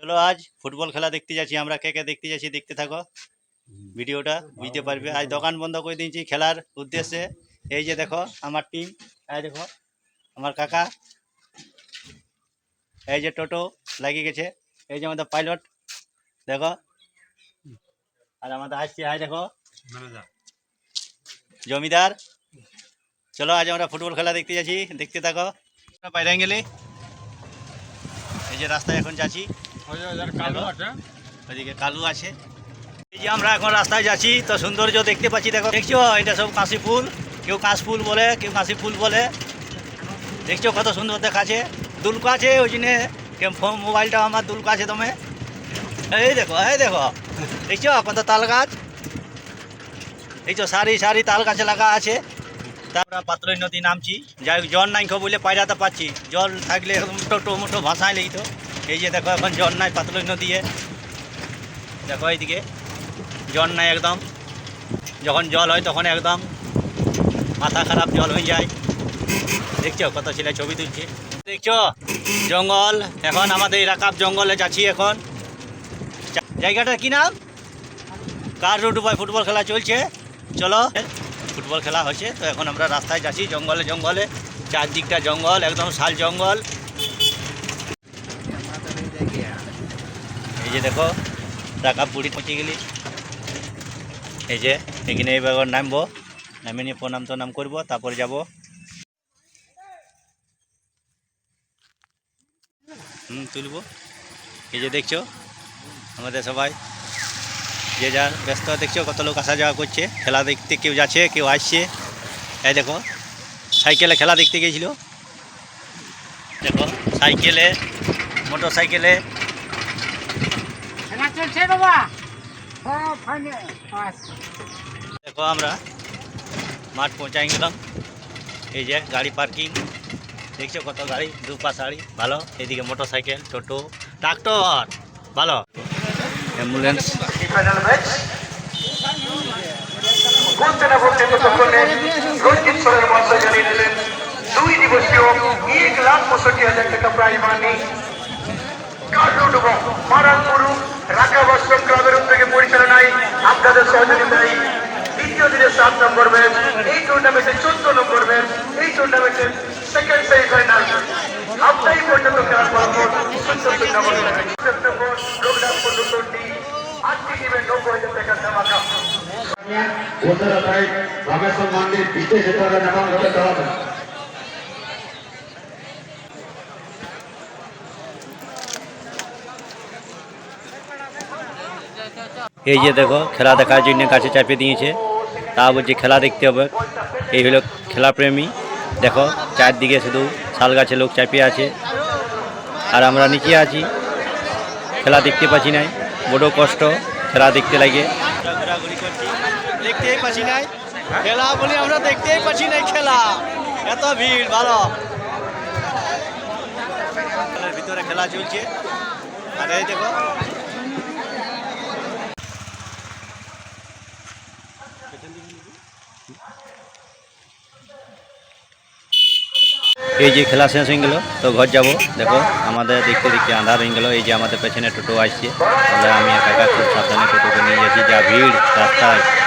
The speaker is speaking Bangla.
চলো আজ ফুটবল খেলা দেখতে যাচ্ছি আমরা কে কে দেখতে যাচ্ছি দেখতে থাকো। ভিডিওটা বুঝতে পারবে। আজ দোকান বন্ধ করে দিয়েছি খেলার উদ্দেশ্যে। এই যে দেখো আমার টিম এই দেখো আমার কাকা এই যে টোটো লাগিয়ে গেছে এই যে আমাদের পাইলট দেখো। আর আমাদের আসছে আয় দেখো। জমিদার। চলো আজ আমরা ফুটবল খেলা দেখতে যাচ্ছি দেখতে থাকো। বাইরে গেলে এই যে রাস্তায় এখন যাচ্ছি। ওইদিকে কালু আছে। এই যে আমরা এখন রাস্তায় যাচ্ছি, তো সৌন্দর্য দেখতে পাচ্ছি, দেখো। দেখছ? এটা সব কাশি ফুল। কেউ কাশ ফুল বলে, কেউ কাশি ফুল বলে। দেখছ কত সুন্দর দেখাচ্ছে? দুলকা আছে ওই জন্যে ফোন, মোবাইলটা আমার দুলকা আছে তুমি এই দেখো এই দেখো। দেখছ? কত তাল গাছ। দেখছ? সারি সারি তাল গাছে লাগা আছে। তারপরে পাতলই নদী নামছি। যাই জল নাই খো বলে পায়রাতে পাচ্ছি। জল থাকলে একদম মোটো ভাসায় লেগিত এই যে দেখো এখন জল নাই পাতলই নদীয়ে দেখো এইদিকে জল নাই একদম। যখন জল হয় তখন একদম মাথা খারাপ জল হয়ে যায়। দেখছ কত ছেলে ছবি তুলছে। দেখছ? জঙ্গল, এখন আমাদের এলাকার জঙ্গলে যাচ্ছি এখন। জায়গাটার কি নাম? কার রোড উপায় ফুটবল খেলা চলছে? চলো। ফুটবল খেলা হয়েছে তো এখন আমরা রাস্তায় যাচ্ছি জঙ্গলে জঙ্গলে। চারদিকটা জঙ্গল, একদম শাল জঙ্গল। এই যে দেখো, টাকা পুরি পৌঁছে গেলি। এই যে, এখানে এবার নামবো। নামে নিয়ে প্রণাম টনাম করব, তারপর যাব। হুম, তুলবো। এই যে দেখছ, আমাদের সবাই। যে যার ব্যস্ত, দেখছ কত লোক আসা যাওয়া করছে। খেলা দেখতে কেউ যাচ্ছে, কেউ আসছে। এই দেখো, সাইকেলে খেলা দেখতে গিয়েছিল দেখো, সাইকেলে মোটর সাইকেলে চলছে বাবা আচ্ছা দেখো আমরা মাঠ পৌঁছাই গেলাম। এই যে গাড়ি পার্কিং। দেখছ কত গাড়ি? দু পাশ গাড়ি ভালো। এদিকে মোটর সাইকেল টোটো ট্রাক্টর ভালো। অ্যাম্বুলেন্স। দুই দিবসীয় এক লাখ পঁয়ষট্টি হাজার টাকা প্রাইজ মানি কার্লুট এবং মারানপুর রাকাবাসম ক্লাবের উদ্যোগে পরিচালনায় আপনাদের সহযোগিতায় দ্বিতীয় দিনের সাত নম্বর ম্যাচ, এই টুর্নামেন্টে চোদ্দ নম্বর ম্যাচ, এই টুর্নামেন্টের সেকেন্ড সেমিফাইনাল আপনারই পর্যন্ত খেলার পর সত্য শূন্য সেপ্টেম্বর প্রোগ্রাম পর্যন্তটি আজকে টিমের নব্বই হাজার টাকার ধামাকা। উত্তরায় রামেশ্বর মন্দির পিছিয়ে যেতে হবে হতে হবে এই যে দেখো, খেলা দেখার জন্য কাছে চাপিয়ে দিয়েছে। তা বলছে খেলা দেখতে হবে। এই হলো খেলাপ্রেমী দেখো, চারদিকে শুধু শাল গাছে লোক চাপিয়ে আছে। আর আমরা নিচে আছি। খেলা দেখতে পাচ্ছি নাই। বড় কষ্ট, খেলা দেখতে লাগে। পাচ্ছি নাই। খেলা আমরা পাচ্ছি নাই খেলা। ভিড় ভিতরে খেলা চলছে। আর এই দেখো এই যে খেলা শেষ হয়ে গেল, তো ঘর যাব। দেখো, আমাদের দেখতে দেখতে আন্ধার হয়ে গেল। এই যে আমাদের পেছনে টোটো আসছে। আমরা, আমি একা খুব সাবধানে টোটোকে নিয়ে যাচ্ছি। যা ভিড় রাস্তায়।